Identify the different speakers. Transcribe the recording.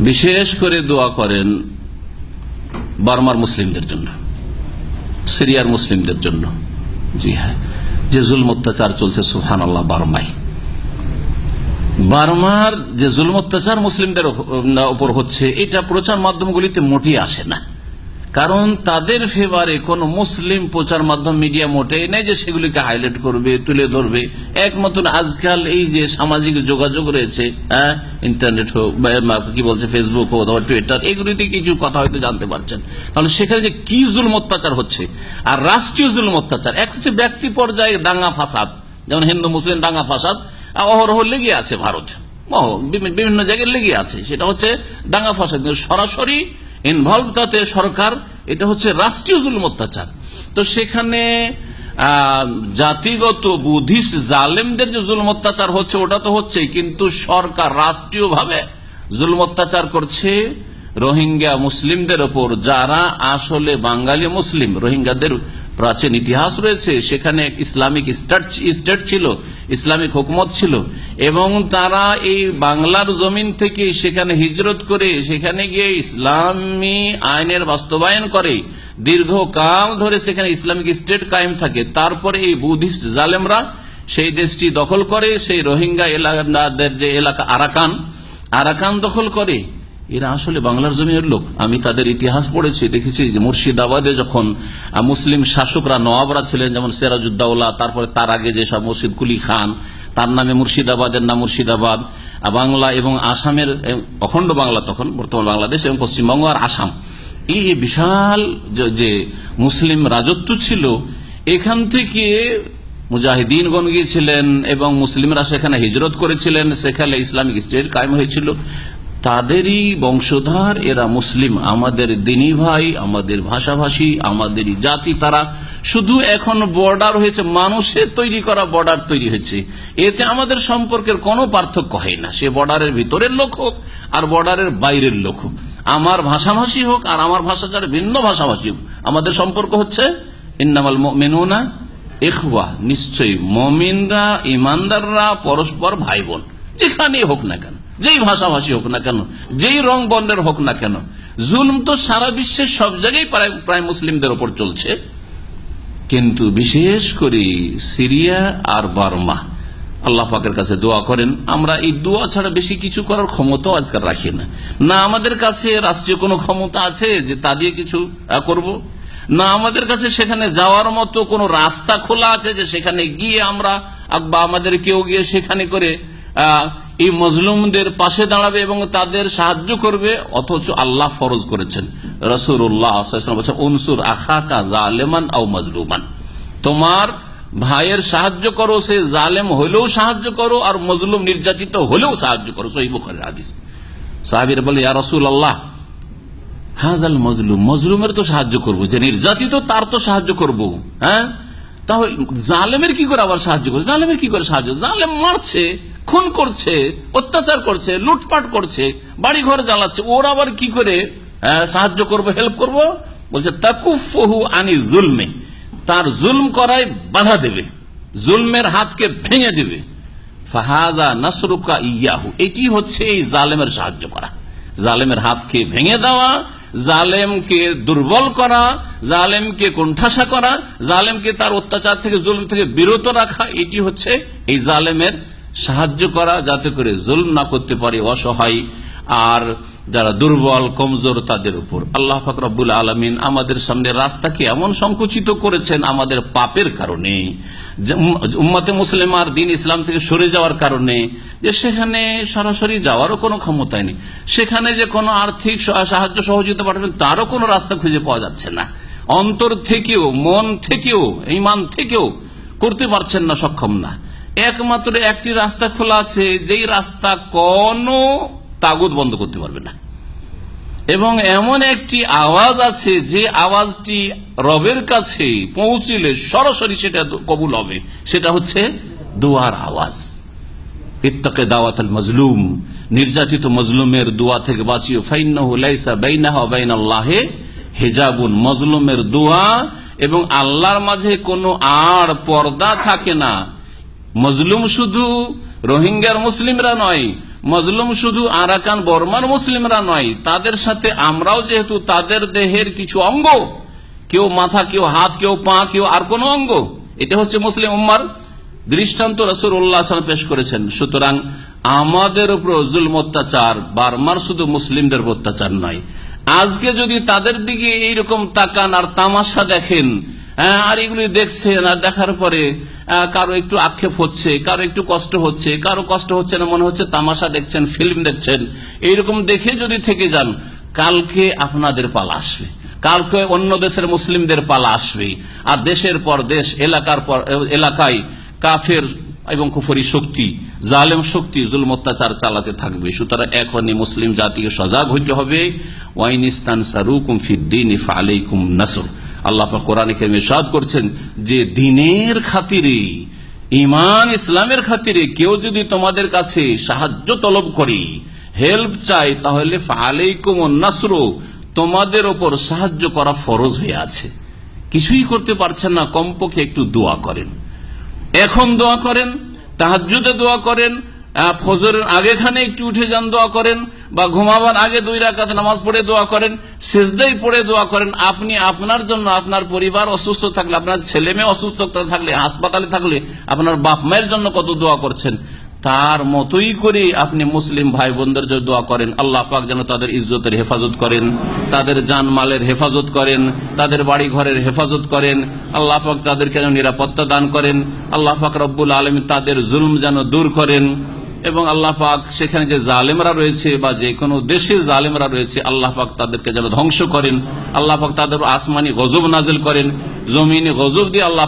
Speaker 1: বিশেষ করে দোয়া করেন বার্মার মুসলিমদের জন্য, সিরিয়ার মুসলিমদের জন্য। জি হ্যাঁ যে জুলম অত্যাচার চলছে সুহান আল্লাহ বার্মায়। বার্মার যে জুলম অত্যাচার মুসলিমদের উপর হচ্ছে, এটা প্রচার মাধ্যমগুলিতে মোটেই আসে না। কারণ তাদের ফেভারে কোন মুসলিম প্রচার মাধ্যম মিডিয়া মোটেই নেই যে সেগুলিকে হাইলাইট করবে, তুলে ধরবে। একমাত্র আজকাল এই যে সামাজিক যোগাযোগ রয়েছে হ্যাঁ ইন্টারনেট হোক বা কি বলছে ফেসবুক হোক অথবা টুইটার এগুলিতে কিছু কথা হয়তো জানতে পারছেন। তাহলে সেখানে যে কি জুলম অত্যাচার হচ্ছে আর রাষ্ট্রীয় জুলম অত্যাচার, এক হচ্ছে ব্যক্তি পর্যায়ে দাঙ্গা ফাসাদ, যেমন হিন্দু, মুসলিম দাঙ্গা ফাসাদ অহরহ লেগে আছে ভারত। বিভিন্ন জায়গায় লেগে আছে। সেটা হচ্ছে দাঙ্গা ফাসাদ। সরাসরি ইনভলভ তাতে সরকার, এটা হচ্ছে রাষ্ট্রীয় জুলুম অত্যাচার। তো সেখানে জাতিগত বুদ্ধিস্ট জালেমদের যে জুলুম অত্যাচার হচ্ছে, ওটা তো হচ্ছে কিন্তু সরকার রাষ্ট্রীয়ভাবে জুলুম অত্যাচার করছে রোহিঙ্গা মুসলিমদের ওপর, যারা আসলে বাঙালি মুসলিম, রোহিঙ্গাদের প্রাচীন ইতিহাস রয়েছে, সেখানে ইসলামিক স্টেট ছিল, ইসলামিক হুকুমত ছিল, এবং তারা এই বাংলার জমিন থেকে সেখানে হিজরত করে, সেখানে গিয়ে ইসলামী আইনের বাস্তবায়ন করে। দীর্ঘকাল ধরে সেখানে ইসলামিক স্টেট কায়েম থাকে। তারপরে এই বুদ্ধিস্ট জালেমরা সেই দেশটি দখল করে, সেই রোহিঙ্গা এলাকাদের যে এলাকা আরাকান আরাকান দখল করে। এরা আসলে বাংলার জমির লোক। আমি তাদের ইতিহাস পড়েছি, দেখেছি যে মুর্শিদাবাদে যখন মুসলিম শাসকরা নওয়াবরা ছিলেন, যেমন সিরাজউদ্দৌলা, তারপরে তার আগে যেসব মসজিদ কুলি খান, তার নামে মুর্শিদাবাদের নাম মুর্শিদাবাদ বাংলা এবং আসামের অখণ্ড বাংলা তখন, বর্তমান বাংলাদেশ এবং পশ্চিমবঙ্গ আর আসাম। এই বিশাল যে মুসলিম রাজত্ব ছিল, এখান থেকে মুজাহিদিনগণ গিয়েছিলেন এবং মুসলিমরা সেখানে হিজরত করেছিলেন, সেখানে ইসলামিক স্টেট কায়েম হয়েছিল। তাদেরই বংশধর, এরা মুসলিম। আমাদের দিনী ভাই, আমাদের ভাষাভাষী, আমাদেরই জাতি তারা। শুধু এখন বর্ডার হয়েছে, মানুষের তৈরি করা বর্ডার তৈরি হয়েছে। এতে আমাদের সম্পর্কের কোনো পার্থক্য হয় না। সে বর্ডারের ভিতরের লোক হোক, আর বর্ডারের বাইরের লোক হোক। আমার ভাষাভাষী হোক, আর আমার ভাষা ভিন্ন ভাষাভাষী হোক। আমাদের সম্পর্ক হচ্ছে, ইন্নামাল মেনুনা এখওয়া নিশ্চয়ই মমিনরা, ইমানদাররা পরস্পর ভাই বোন যেখানেই হোক না কেন। যেই ভাষাভাষী হোক না কেন, যেই রং বর্ণের হোক না কেন, জুলম তো সারা বিশ্বের সব জায়গায় প্রায় মুসলিমদের ওপর চলছে। কিন্তু বিশেষ করে সিরিয়া আর বার্মা, আল্লাহ পাকের কাছে দোয়া করেন, আমরা এই দোয়া ছাড়া বেশি কিছু করার ক্ষমতাও আজকাল রাখি না। না আমাদের কাছে রাষ্ট্রীয় কোনো ক্ষমতা আছে যে তা দিয়ে কিছু করব? না আমাদের কাছে সেখানে যাওয়ার মতো কোনো রাস্তা খোলা আছে যে সেখানে গিয়ে আমরা বা আমাদের কেউ গিয়ে সেখানে করে এই মজলুমদের পাশে দাঁড়াবে এবং তাদের সাহায্য করবে, অথচ আল্লাহ ফরজ করেছেন। রসুল্লাহ উনসুর আখা জালেমান আও মজলুমান। তোমার ভাইয়ের সাহায্য করো, সে জালেম হলেও সাহায্য করো, আর মজলুম নির্যাতিত হলেও সাহায্য করো। সহি সাহাবির বলে, ইয়া রসুল আল্লাহ হাজাল মজলুম, মজলুমের তো সাহায্য করব, যে নির্যাতিত তার তো সাহায্য করব হ্যাঁ? তাহলে জালেমের কি করে আবার সাহায্য করবে? জালেমের কি করে সাহায্য? জালেম মারছে খুন করছে, অত্যাচার করছে, লুটপাট করছে বাড়ি ঘর জ্বালাচ্ছে, ওর আবার কি করে সাহায্য করব হেল্প করব? বলছে, তাকুফহু আনি জুলমে। তার জুলম করায় বাধা দেবে, জুলমের হাতকে ভেঙে দেবে। ফাহাজা নাসরুকা ইয়াহু, এটি হচ্ছে এই জালেমের সাহায্য করা। জালেমের হাতকে ভেঙে দেওয়া, জালেমকে দুর্বল করা, জালেমকে কোণঠাসা করা, জালেমকে তার অত্যাচার থেকে, জুলম থেকে বিরত রাখা, এটি হচ্ছে এই জালেমের সাহায্য করা যাতে করে জুলম না করতে পারে, অসহায় আর যারা দুর্বল, কমজোর তাদের উপর। আল্লাহ ফাকরাবুল আলমিন আমাদের সামনে রাস্তাকে এমন সংকুচিত করেছেন আমাদের পাপের কারণে উম্মতে মুসলিম আর দিন ইসলাম থেকে সরে যাওয়ার কারণে, যে সেখানে সরাসরি যাওয়ারও কোনো ক্ষমতাই নেই। সেখানে যে কোনো আর্থিক সাহায্য সহযোগিতা পাঠাবেন তারও কোনো রাস্তা খুঁজে পাওয়া যাচ্ছে না। অন্তর থেকেও, মন থেকেও, ইমান থেকেও করতে পারছেন না, সক্ষম না। একমাত্র একটি রাস্তা খোলা আছে, যেই রাস্তা কোনো তাগুদ বন্ধ করতে পারবে না। এবং এমন একটি আওয়াজ আছে, যে আওয়াজটি রবের কাছে পৌঁছলে সরাসরি সেটা কবুল হবে। সেটা হচ্ছে দুয়ার আওয়াজ। ইত্তাকে দাওয়াত মজলুম, নির্যাতিত মজলুমের দোয়া থেকে বাঁচিও। ফাইনাহে হেজাবুন। মজলুমের দোয়া এবং আল্লাহর মাঝে কোনো আর পর্দা থাকে না। মজলুম শুধু রোহিঙ্গার মুসলিমরা নয়, মজলুম শুধু আরাকান বর্মার মুসলিমরা নয়, তাদের সাথে আমরাও যেহেতু তাদের দেহের কিছু অঙ্গ, কেউ মাথা, কেউ হাত, কেউ পা, কেউ আর কোন অঙ্গ, এটা হচ্ছে মুসলিম উম্মার দৃষ্টান্ত রসুল উল্লাহ পেশ করেছেন। সুতরাং আমাদের উপর জুলম অত্যাচার, বারমার শুধু মুসলিমদের অত্যাচার নয়। আজকে যদি তাদের দিকে এইরকম তাকান আর তামাশা দেখেন আর এগুলি দেখছেন আর দেখার পরে কারও একটু আক্ষেপ হচ্ছে, কারও একটু কষ্ট হচ্ছে, কারও কষ্ট হচ্ছে না, মনে হচ্ছে তামাশা দেখছেন, ফিল্ম দেখছেন। এইরকম দেখে যদি থেকে যান, কালকে আপনাদের পালা আসবে। কালকে অন্য দেশের মুসলিমদের পালা আসবে। আর দেশের পর দেশ, এলাকার পর, এলাকায় কাফের এবং কুফরি শক্তি, জালেম শক্তি জুলম অত্যাচার চালাতে থাকবে। সুতরাং এখনই মুসলিম জাতিকে সজাগ হইতে হবে। ওয়াইনিস্তান সারুকুম ফিদ্দিন ইফা আলাইকুম নাসর। আল্লাহ কোরআনে কারিমে করছেন যে দিনের খাতিরে ইমান ইসলামের খাতিরে কেউ যদি তোমাদের কাছে সাহায্য তলব করে, হেল্প চাই তাহলে ফালাইকুম নাসর, তোমাদের ওপর সাহায্য করা ফরজ হয়ে আছে। কিছুই করতে পারছেন না, কমপক্ষে একটু দোয়া করেন। এখন দোয়া করেন, তাহাজ্জুদে দোয়া করেন ফজরের আগেখানে একটু উঠে যান, দোয়া করেন, বা ঘুমাবার আগে দুই রাকাত নামাজ পড়ে দোয়া করেন শেষদাই পড়ে দোয়া করেন, আপনি আপনার জন্য আপনার পরিবার অসুস্থ থাকলে, আপনার ছেলে মেয়ে অসুস্থ থাকলে, হাসপাতালে থাকলে, আপনার বাপ মায়ের জন্য কত দোয়া করছেন? তার মতোই করে আপনি মুসলিম ভাই বোনদের জন্য দোয়া করেন। আল্লাহ পাক যেন তাদের ইজ্জতের হেফাজত করেন, তাদের জানমালের হেফাজত করেন, তাদের বাড়ি ঘরের হেফাজত করেন। আল্লাহ পাক তাদেরকে যেন নিরাপত্তা দান করেন। আল্লাহ পাক রব্বুল আলম তাদের জুলুম যেন দূর করেন। এবং আল্লাহ পাক সেখানে যে জালেমরা রয়েছে বা যে কোনো দেশে জালেমরা রয়েছে, আল্লাহ পাক তাদেরকে যেন ধ্বংস করেন। আল্লাহ পাক তাদের আসমানি গজব নাজেল করেন। জমিনে গজব দিয়ে আল্লাহ